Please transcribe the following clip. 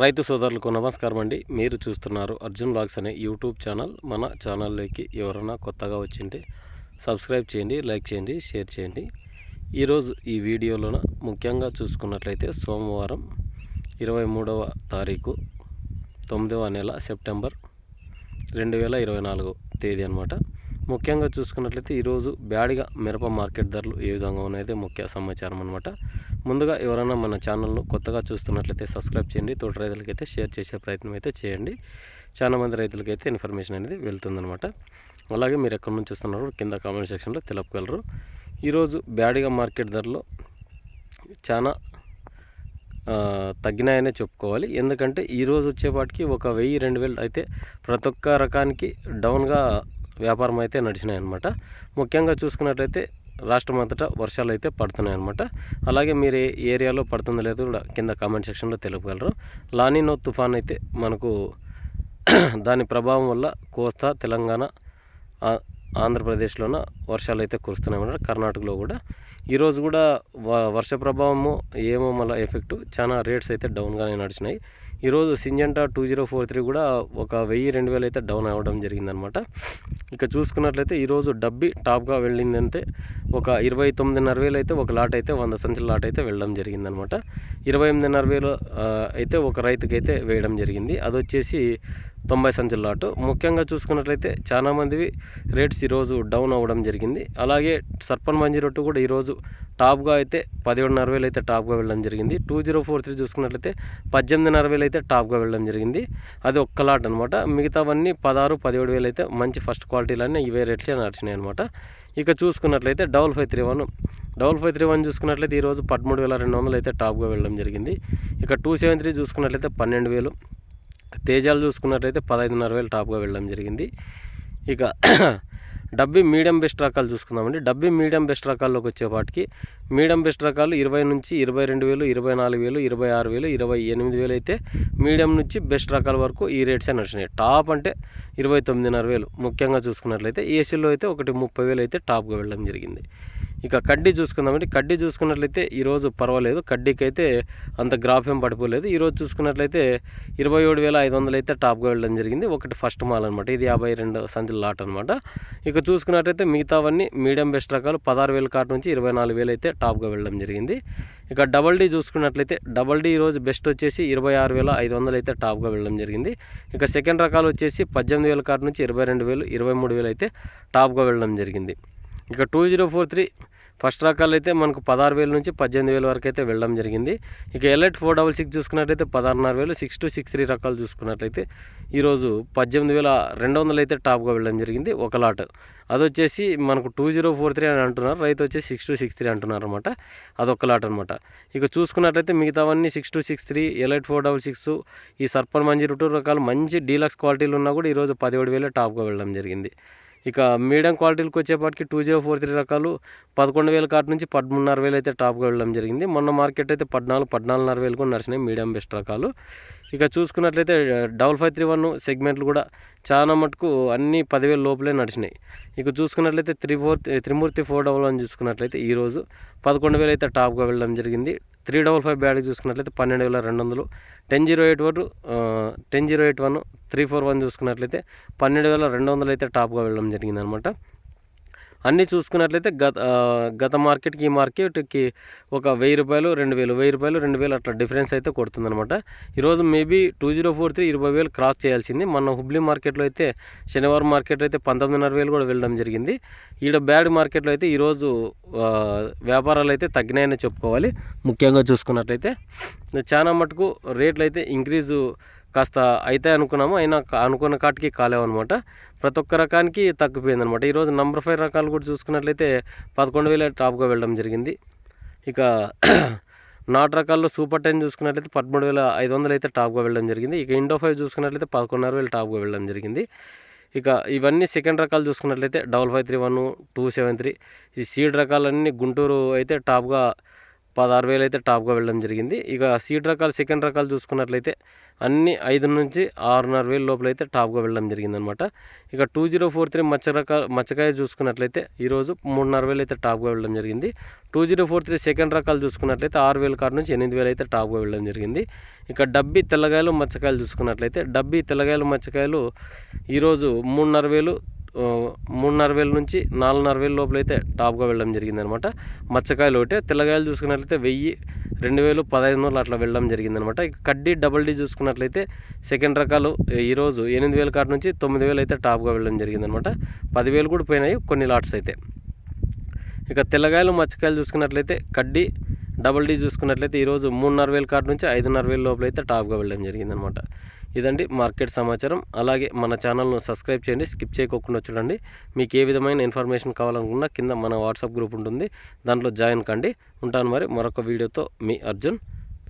రైతు సోదరులకు నమస్కారం అండి. మీరు చూస్తున్నారు అర్జున్ బ్లాగ్స్ అనే యూట్యూబ్ ఛానల్. మన ఛానల్లోకి ఎవరైనా కొత్తగా వచ్చింటే సబ్స్క్రైబ్ చేయండి లైక్ చేయండి షేర్ చేయండి. ఈరోజు ఈ వీడియోలోన ముఖ్యంగా చూసుకున్నట్లయితే సోమవారం ఇరవై మూడవ తారీఖు తొమ్మిదవ నెల సెప్టెంబర్ రెండు వేల ఇరవై నాలుగు తేదీ అనమాట ముఖ్యంగా చూసుకున్నట్లయితే ఈరోజు బ్యాడిగా మిరప మార్కెట్ ధరలు ఏ విధంగా ఉన్నాయో ముఖ్య సమాచారం అనమాట ముందుగా ఎవరైనా మన ఛానల్ను కొత్తగా చూస్తున్నట్లయితే సబ్స్క్రైబ్ చేయండి. తోటి రైతులకైతే షేర్ చేసే ప్రయత్నం అయితే చేయండి. చాలా మంది రైతులకైతే ఇన్ఫర్మేషన్ అనేది వెళ్తుందనమాట అలాగే మీరు ఎక్కడి నుంచి చూస్తున్నారు కింద కామెంట్ సెక్షన్లో తెలుపగలరు ఈరోజు బ్యాడిగా మార్కెట్ ధరలో చాలా తగ్గినాయనే చెప్పుకోవాలి. ఎందుకంటే ఈరోజు వచ్చేపాటికి ఒక వెయ్యి రెండు వేలు అయితే ప్రతి ఒక్క రకానికి డౌన్గా వ్యాపారం అయితే నడిచినాయి అనమాట ముఖ్యంగా చూసుకున్నట్లయితే రాష్ట్రం అంతటా వర్షాలు అయితే పడుతున్నాయి అనమాట అలాగే మీరు ఏ ఏరియాలో పడుతుందో లేదో కూడా కింద కామెంట్ సెక్షన్లో తెలుపగలరు. లానినో తుఫాన్ అయితే మనకు దాని ప్రభావం వల్ల కోస్తా తెలంగాణ ఆంధ్రప్రదేశ్లోన వర్షాలు అయితే కురుస్తున్నాయి అన్నమాట. కర్ణాటకలో కూడా. ఈరోజు కూడా వ- వర్ష ప్రభావము ఏమో మళ్ళీ ఎఫెక్ట్ చాలా రేట్స్ అయితే డౌన్గానే నడిచినాయి. ఈరోజు Syngenta two zero four three కూడా ఒక వెయ్యి రెండు వేలు అయితే డౌన్ అవ్వడం జరిగిందనమాట ఇక చూసుకున్నట్లయితే ఈరోజు డబ్బి టాప్గా వెళ్ళిందంటే ఒక ఇరవై తొమ్మిదిన్నర వేలు అయితే ఒక లాట్ అయితే వంద సంచుల లాట్ అయితే వెళ్ళడం జరిగిందనమాట ఇరవై ఎనిమిదిన్నర వేలు అయితే ఒక రైతుకైతే వేయడం జరిగింది. అది వచ్చేసి తొంభై సంచుల లాటు. ముఖ్యంగా చూసుకున్నట్లయితే చాలామందివి రేట్స్ ఈరోజు డౌన్ అవ్వడం జరిగింది. అలాగే సర్పన్ మంజీ రొట్టు కూడా ఈరోజు టాప్గా అయితే పదిహేడున్నర వేలు అయితే టాప్గా వెళ్ళడం జరిగింది. టూ జీరో ఫోర్ త్రీ చూసుకున్నట్లయితే పద్దెనిమిదిన్నర వేలు అయితే టాప్గా వెళ్ళడం జరిగింది. అది ఒక్క లాట్ అనమాట మిగతావన్నీ పదహారు పదిహేడు వేలు అయితే మంచి ఫస్ట్ క్వాలిటీలన్నీ ఇవే రేట్లే నడిచినాయి అనమాట ఇక చూసుకున్నట్లయితే double five three one double five three one చూసుకున్నట్లయితే ఈరోజు పదమూడు వేల రెండు వందలు అయితే టాప్గా వెళ్ళడం జరిగింది. ఇక టూ సెవెన్ త్రీ చూసుకున్నట్లయితే పన్నెండు వేలు తేజాలు చూసుకున్నట్లయితే పదహైదున్నర వేలు టాప్గా వెళ్ళడం జరిగింది. ఇక డబ్బీ మీడియం బెస్ట్ రకాలు చూసుకుందామండి. డబ్బీ మీడియం బెస్ట్ రకాల్లోకి వచ్చేపాటికి మీడియం బెస్ట్ రకాలు ఇరవై నుంచి ఇరవై రెండు వేలు ఇరవై నాలుగు వేలు ఇరవై ఆరు వేలు ఇరవై ఎనిమిది వేలు అయితే మీడియం నుంచి బెస్ట్ రకాల వరకు ఈ రేట్సే నడిచినాయి టాప్ అంటే ఇరవై తొమ్మిదిన్నర వేలు. ముఖ్యంగా చూసుకున్నట్లయితే ఏసీలో అయితే ఒకటి ముప్పై వేలు అయితే టాప్గా వెళ్ళడం జరిగింది. ఇక కడ్డీ చూసుకుందామండి. కడ్డీ చూసుకున్నట్లయితే ఈరోజు పర్వాలేదు. కడ్డీకి అయితే అంత గ్రాఫ్యం పడిపోలేదు. ఈరోజు చూసుకున్నట్లయితే ఇరవై ఏడు వేల ఐదు వందలు అయితే టాప్గా వెళ్ళడం జరిగింది. ఒకటి ఫస్ట్ మాల్ అనమాట ఇది యాభై రెండు సంచుల లాట్ అనమాట ఇక చూసుకున్నట్లయితే మిగతావన్నీ మీడియం బెస్ట్ రకాలు పదహారు వేల కాటు నుంచి ఇరవై నాలుగు వేలు అయితే టాప్గా వెళ్ళడం జరిగింది. ఇక డబల్ డీ చూసుకున్నట్లయితే డబల్ డీ ఈరోజు బెస్ట్ వచ్చేసి ఇరవై ఆరు వేల ఐదు వందలు అయితే టాప్గా వెళ్ళడం జరిగింది. ఇక సెకండ్ రకాలు వచ్చేసి పద్దెనిమిది వేల కాటు నుంచి ఇరవై రెండు వేలు ఇరవై మూడు వేలు అయితే టాప్గా వెళ్ళడం జరిగింది. ఇక two zero four three first రకాలు అయితే మనకు పదహారు వేల నుంచి పద్దెనిమిది వేల వరకు అయితే వెళ్ళడం జరిగింది. ఇక ఎల్ఎట్ ఫోర్ డబల్ సిక్స్ చూసుకున్నట్లయితే పదహారున్నర వేలు సిక్స్ టు సిక్స్ త్రీ రకాలు చూసుకున్నట్లయితే ఈరోజు పద్దెనిమిది వేల రెండు వందలు అయితే టాప్గా వెళ్ళడం జరిగింది ఒక లాట్. అది వచ్చేసి మనకు టూ జీరో ఫోర్ త్రీ అని అంటున్నారు రైతు వచ్చి సిక్స్ టు సిక్స్ త్రీ అంటున్నారు అనమాట అదొక లాట్ అనమాట ఇక చూసుకున్నట్లయితే మిగతావన్నీ six two six three elite four double six ఈ సర్పన్ మంజీ టూ రకాలు మంచి డీలక్స్ క్వాలిటీలు ఉన్నా కూడా ఈరోజు పదిహేడు వేలే టాప్గా వెళ్ళడం జరిగింది. ఇక మీడియం క్వాలిటీలకు వచ్చేపాటికి టూ జీరో ఫోర్ త్రీ రకాలు పదకొండు వేల కాటు నుంచి పదమూడున్నర వేలు అయితే టాప్గా వెళ్ళడం జరిగింది. మొన్న మార్కెట్ అయితే పద్నాలుగు పద్నాలుగున్నర వేలు కూడా నడిచినాయి మీడియం బెస్ట్ రకాలు. ఇక చూసుకున్నట్లయితే డబల్ ఫైవ్ త్రీ వన్ సెగ్మెంట్లు కూడా చాలా మటుకు అన్ని పదివేల లోపలే నడిచినాయి. ఇక చూసుకున్నట్లయితే three four Trimurthi four double one చూసుకున్నట్లయితే ఈరోజు పదకొండు వేలు అయితే టాప్గా వెళ్ళడం జరిగింది. త్రీ డబల్ ఫైవ్ బ్యాడ్ చూసుకున్నట్లయితే పన్నెండు వేల రెండు వందలు. Ten zero eight one ten zero eight one three four one చూసుకున్నట్లయితే పన్నెండు వేల రెండు వందలు అయితే టాప్గా వెళ్ళడం జరిగింది అనమాట అన్నీ చూసుకున్నట్లయితే గత గత మార్కెట్కి ఈ మార్కెట్కి ఒక వెయ్యి రూపాయలు రెండు వేలు వెయ్యి రూపాయలు రెండు వేలు అట్లా డిఫరెన్స్ అయితే కొడుతుందనమాట. ఈరోజు maybe two zero four three ఇరవై వేలు క్రాస్ చేయాల్సింది. మన హుబ్లీ మార్కెట్లో అయితే శనివారం మార్కెట్లో అయితే పంతొమ్మిదిన్నర వేలు కూడా వెళ్ళడం జరిగింది. ఈడ బ్యాడ్ మార్కెట్లో అయితే ఈరోజు వ్యాపారాలు అయితే తగ్గినాయని చెప్పుకోవాలి. ముఖ్యంగా చూసుకున్నట్లయితే చాలా మటుకు రేట్లు అయితే ఇంక్రీజు కాస్త అయితే అనుకున్నాము అయినా కా- అనుకున్న కాటికి కాలేవన్నమాట. ప్రతి ఒక్క రకానికి తగ్గిపోయింది అనమాట ఈరోజు నంబర్ ఫైవ్ రకాలు కూడా చూసుకున్నట్లయితే పదకొండు వేల టాప్గా వెళ్ళడం జరిగింది. ఇక నాటు రకాల్లో సూపర్ టెన్ చూసుకున్నట్లయితే పదమూడు వేల ఐదు వందలు అయితే టాప్గా వెళ్ళడం జరిగింది. ఇక ఇండో ఫైవ్ చూసుకున్నట్లయితే పదకొండున్నర వేలు టాప్గా వెళ్ళడం జరిగింది. ఇక ఇవన్నీ సెకండ్ రకాలు చూసుకున్నట్లయితే double five three one two seven three. ఈ సీడ్ రకాలన్నీ గుంటూరు అయితే టాప్గా పదహారు వేలు అయితే టాప్గా వెళ్ళడం జరిగింది. ఇక సీడ్ రకాలు సెకండ్ రకాలు చూసుకున్నట్లయితే అన్ని ఐదు నుంచి ఆరున్నర వేలు లోపల అయితే టాప్గా వెళ్ళడం జరిగిందనమాట ఇక టూ జీరో ఫోర్ త్రీ మచ్చ మచ్చకాయ చూసుకున్నట్లయితే ఈరోజు మూడున్నర వేలు అయితే టాప్గా వెళ్ళడం జరిగింది. Two zero four three second రకాలు చూసుకున్నట్లయితే ఆరు వేల కారు నుంచి ఎనిమిది వేలు అయితే టాప్గా వెళ్ళడం జరిగింది. ఇక డబ్బీ తెల్లగాయలు మచ్చకాయలు చూసుకున్నట్లయితే డబ్బీ తెల్లగాయలు మచ్చకాయలు ఈరోజు మూడున్నర వేలు మూడున్నర వేల నుంచి నాలుగున్నర వేల లోపల అయితే టాప్గా వెళ్ళడం జరిగిందనమాట మచ్చకాయలు ఒకటే తెల్లగాయలు చూసుకున్నట్లయితే వెయ్యి రెండు వేలు పదహైదు వందలు అట్లా వెళ్ళడం జరిగిందనమాట. ఇక కడ్డీ డబల్ డీ చూసుకున్నట్లయితే సెకండ్ రకాలు ఈరోజు ఎనిమిది వేల కాటి నుంచి తొమ్మిది వేలు అయితే టాప్గా వెళ్ళడం జరిగిందనమాట. పదివేలు కూడా పోయినాయి కొన్ని లాట్స్ అయితే. ఇక తెల్లగాయలు మచ్చకాయలు చూసుకున్నట్లయితే కడ్డీ డబల్ డీ చూసుకున్నట్లయితే ఈరోజు మూడున్నర వేల కాటి నుంచి ఐదున్నర వేల లోపల అయితే టాప్గా వెళ్ళడం జరిగిందనమాట. ఇదండి మార్కెట్ సమాచారం. అలాగే మన ఛానల్ను సబ్స్క్రైబ్ చేయండి స్కిప్ చేయకోకుండా చూడండి. మీకు ఏ విధమైన ఇన్ఫర్మేషన్ కావాలనుకున్నా కింద మన వాట్సాప్ గ్రూప్ ఉంటుంది. దాంట్లో జాయిన్ కండి. ఉంటాను మరి మరొక వీడియోతో. మీ అర్జున్